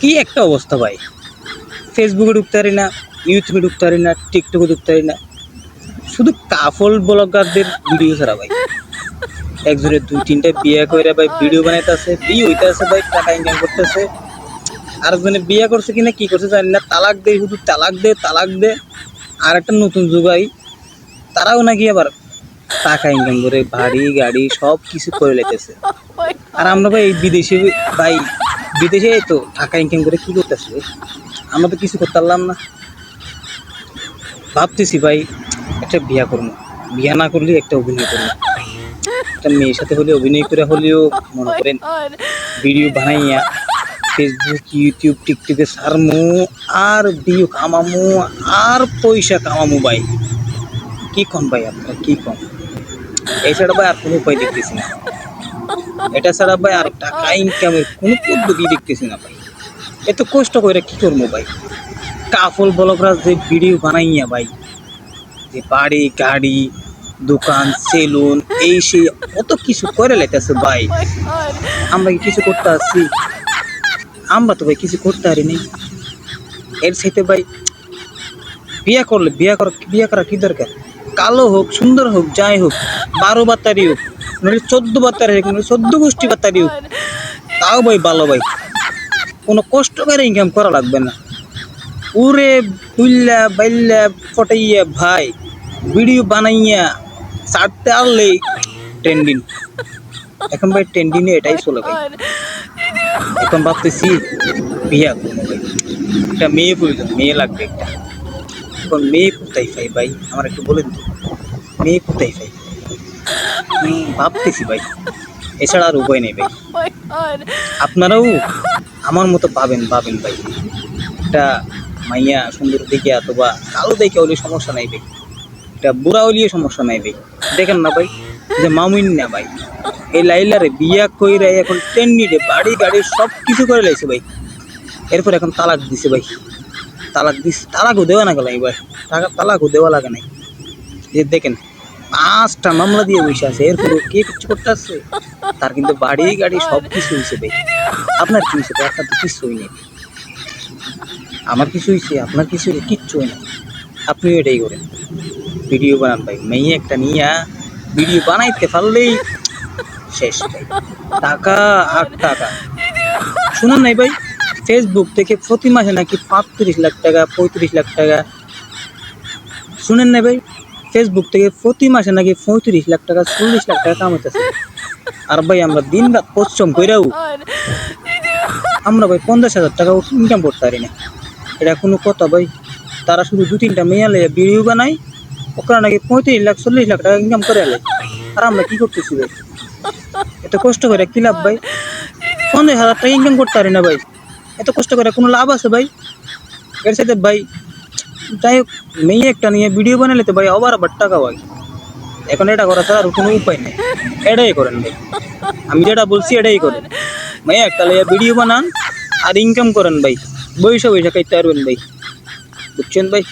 কি একটা অবস্থা ভাই? ফেসবুকে ঢুকতে পারি না ইউটিউবে ঢুকতে পারি না টিকটকে ঢুকতে পারি না। শুধু কাফল ব্লগারদের ভিডিও ছাড়া ভাই। একজনে দুই তিনটা বিয়ে করে ভাই ভিডিও বানাইতেছে বিয়ে হইতেছে ভাই টাকা ইনকাম করতেছে। আরেকজনে বিয়ে করছে কিনা কি করছে জানি না। তালাক দে শুধু তালাক দে তালাক দে আর একটা নতুন যুগাই তারাও নাকি আবার টাকা ইনকাম করে বাড়ি গাড়ি সব কিছু করে লেতেছে আর আমরা ভাই এই বিদেশে ভাই বিদেশে তো টাকা ইনকাম করে কি করতেছি? আমরা তো কিছু করতে পারলাম না। ভাবতেছি ভাই, একটা বিয়া করব। বিয়া না করলে একটা অভিনয় করব। একটা মেয়ের সাথে হলে অভিনয় করে হলেও, মনে করেন ভিডিও বানাইয়া ফেসবুক ইউটিউব টিকটকে সারমু, আর ভিডিও কামামু, আর পয়সা কামামু ভাই। কি কম ভাই আপনারা? কি কম? এছাড়া ভাই আর কোনো উপায় দেখতেছি না। এটা ছাড়া ভাই আর টাকা ইনকামের কোনো পদ্ধতি দেখতেছি না ভাই। এত কষ্ট করে কি করব ভাই? কাফল বলকরা যে ভিডিও বানাইয়া ভাই যে বাড়ি গাড়ি দোকান সেলুন এই সেই কত কিছু করে লেতেছে ভাই। আমরা কি কিছু করতে আসছি? আমরা তো ভাই কিছু করতে পারিনি। এর সাথে ভাই বিয়ে করলে বিয়া করা বিয়ে করা কি দরকার? কালো হোক সুন্দর হোক যাই হোক বারো বাতারি হোক নইলে চোদ্দ বাতারি হোক নইলে চোদ্দ গোষ্ঠী বাতারি হোক তাও ভাই ভালো ভাই। কোনো কষ্ট করে ইনকাম করা লাগবে না। উরে বুল্লা বাইল্লা ফটাইয়া ভাই ভিডিও বানাইয়া ছাড়তে আনলেই ট্রেন্ডিং। এখন ভাই ট্রেন্ডিংয়ে এটাই চলে ভাই। এখন ভাবতেছি বিয়া ভাই। একটা মেয়ে প্রয়োজন মেয়ে লাগবে একটা। এখন মেয়ে কোথায় পাই ভাই? আমার একটু বলেন তো। মেয়ে কোথায় হুম, ভাবতেছি ভাই। এছাড়া আর উপায় নেই ভাই। আপনারাও আমার মতো পাবেন পাবেন ভাই। একটা মাইয়া সুন্দর দেখে অথবা কালো দেখে হলে সমস্যা নাই ভাই। এটা বুড়া হলিও সমস্যা নাই ভাই। দেখেন না ভাই, যে মামুন না ভাই। এই লাইলারে বিয়া কইরা এখন টেন্ডিরে বাড়ি, গাড়ি সব কিছু করে লাইছে ভাই। এরপর এখন তালাক দিছে ভাই। তালাক দিস তালাকও দেওয়া না গেল ভাই। টাকা তালাকও দেওয়া লাগে নাই। যে দেখেন পাঁচটা মামলা দিয়ে বসে আছে, এরপরে কে কিছু করতে আসছে তার কিন্তু বাড়ি, গাড়ি সব কিছু হয়েছে ভাই। আপনার কি হয়েছে? আপনার তো কিছু হয়নি। আমার কিছু হয়েছে, আপনার কিছু কিচ্ছু না আপনিও এটাই করেন। ভিডিও বানান ভাই, মেয়ে একটা নিয়া ভিডিও বানাইতে পারলেই শেষ ভাই। টাকা আর টাকা। শুনুন নাই ভাই ফেসবুক থেকে প্রতি মাসে নাকি পাঁচত্রিশ লাখ টাকা, পঁয়ত্রিশ লাখ টাকা। শুনেন না ভাই? ফেসবুক থেকে প্রতি মাসে নাকি পঁয়ত্রিশ লাখ টাকা, চল্লিশ লাখ টাকা কামাইতেছে। আর ভাই, আমরা দিন রাত পরিশ্রম কইরাও আমরা ভাই পঞ্চাশ হাজার টাকা ইনকাম করতে পারি না। এটা কোনো কথা ভাই। তারা শুধু দু তিনটা মেয়ে লে ভিডিও বানায় ওখানে নাকি পঁয়ত্রিশ লাখ, চল্লিশ লাখ টাকা ইনকাম করে আলে। আর আমরা কি করতেছি ভাই? এত কষ্ট করে কি লাভ ভাই? পঞ্চাশ হাজার টাকা ইনকাম করতে পারি না ভাই। এত কষ্ট করে কোনো লাভ আছে ভাই? এর সাথে ভাই যাই হোক, মেয়ে একটা নিয়ে ভিডিও বানালে তো ভাই আবার আবার টাকা পাই এখন এটা করা আর কোনো উপায় নেই। এটাই করেন ভাই। আমি যেটা বলছি এটাই করেন। মেয়ে একটা লিয়ে ভিডিও বানান আর ইনকাম করেন ভাই। বৈশা বৈশা খাইতে পারবেন ভাই। বুঝছেন ভাই?